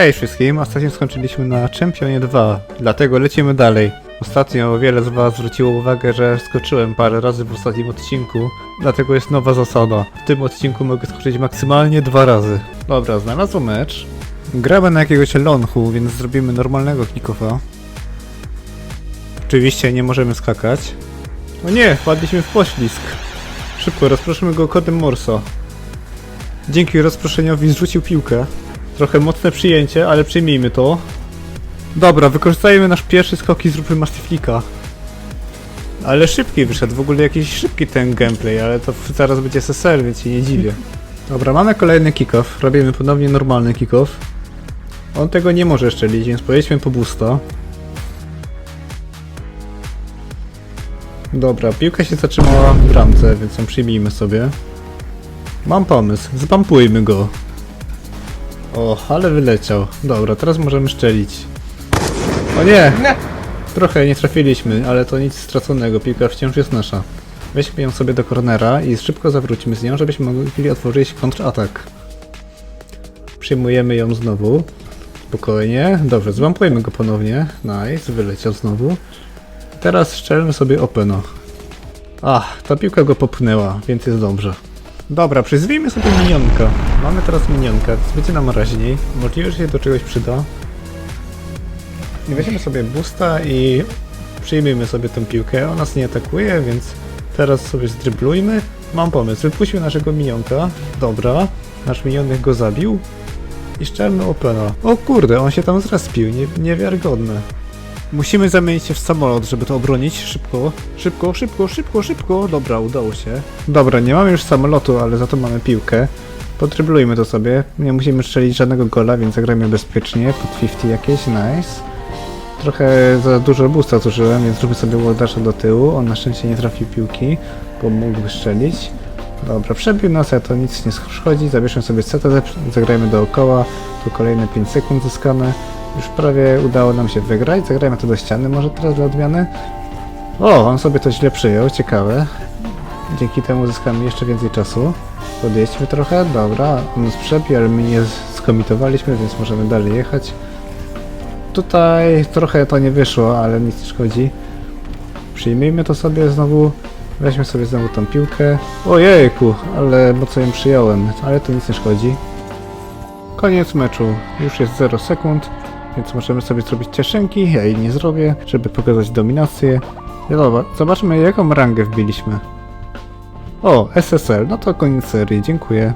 Hej wszystkim, ostatnio skończyliśmy na Championie 2, dlatego lecimy dalej. Ostatnio wiele z was zwróciło uwagę, że skoczyłem parę razy w ostatnim odcinku, dlatego jest nowa zasada. W tym odcinku mogę skoczyć maksymalnie dwa razy. Dobra, znalazłem mecz. Gramy na jakiegoś lonchu, więc zrobimy normalnego kickoffa. Oczywiście nie możemy skakać. O nie, wpadliśmy w poślizg. Szybko, rozproszymy go kodem Morsa. Dzięki rozproszeniowi zrzucił piłkę. Trochę mocne przyjęcie, ale przyjmijmy to. Dobra, wykorzystajmy nasz pierwszy skok i zróbmy Mastiflika. Ale szybki wyszedł, w ogóle jakiś szybki ten gameplay, ale to zaraz będzie SSL, więc się nie dziwię. Dobra, mamy kolejny kickoff, robimy ponownie normalny kickoff. On tego nie może szczelić, więc pojedźmy po boosta. Dobra, piłka się zatrzymała w bramce, więc ją przyjmijmy sobie. Mam pomysł, zbampujmy go. O, ale wyleciał. Dobra, teraz możemy szczelić. O nie! Nie. Trochę nie trafiliśmy, ale to nic straconego, piłka wciąż jest nasza. Weźmy ją sobie do cornera i szybko zawróćmy z nią, żebyśmy mogli otworzyć kontratak. Przyjmujemy ją znowu. Spokojnie. Dobrze, zwampujemy go ponownie. Nice, wyleciał znowu. Teraz szczelmy sobie openo. Ach, ta piłka go popchnęła, więc jest dobrze. Dobra, przyzwijmy sobie minionka. Mamy teraz minionka, więc będzie nam raźniej. Możliwe, że się do czegoś przyda. I weźmiemy sobie boosta i przyjmijmy sobie tę piłkę. On nas nie atakuje, więc teraz sobie zdryblujmy. Mam pomysł, wypuśćmy naszego minionka. Dobra, nasz minionek go zabił. I szczelmy opena. O kurde, on się tam zrespił, nie, niewiarygodne. Musimy zamienić się w samolot, żeby to obronić. Szybko, szybko, szybko, szybko, szybko. Dobra, udało się. Dobra, nie mamy już samolotu, ale za to mamy piłkę. Potryblujmy to sobie. Nie musimy strzelić żadnego gola, więc zagrajmy bezpiecznie. Pod 50 jakieś, nice. Trochę za dużo boosta zużyłem, więc zróbmy sobie wardasza do tyłu. On na szczęście nie trafił piłki, bo mógłby strzelić. Dobra, przebił nas, ale to nic nie szkodzi. Zabierzmy sobie setę, zagrajmy dookoła. Tu kolejne 5 sekund zyskamy. Już prawie udało nam się wygrać. Zagrajmy to do ściany może teraz dla odmiany. O, on sobie to źle przyjął, ciekawe. Dzięki temu uzyskamy jeszcze więcej czasu. Podjedźmy trochę, dobra. On nas przebił, ale my nie skomitowaliśmy, więc możemy dalej jechać. Tutaj trochę to nie wyszło, ale nic nie szkodzi. Przyjmijmy to sobie znowu. Weźmy sobie znowu tą piłkę. Ojejku, ale mocno ją przyjąłem, ale to nic nie szkodzi. Koniec meczu. Już jest 0 sekund, więc możemy sobie zrobić cieszynki. Ja jej nie zrobię, żeby pokazać dominację. Dobra, zobaczmy jaką rangę wbiliśmy. O, SSL, no to koniec serii, dziękuję.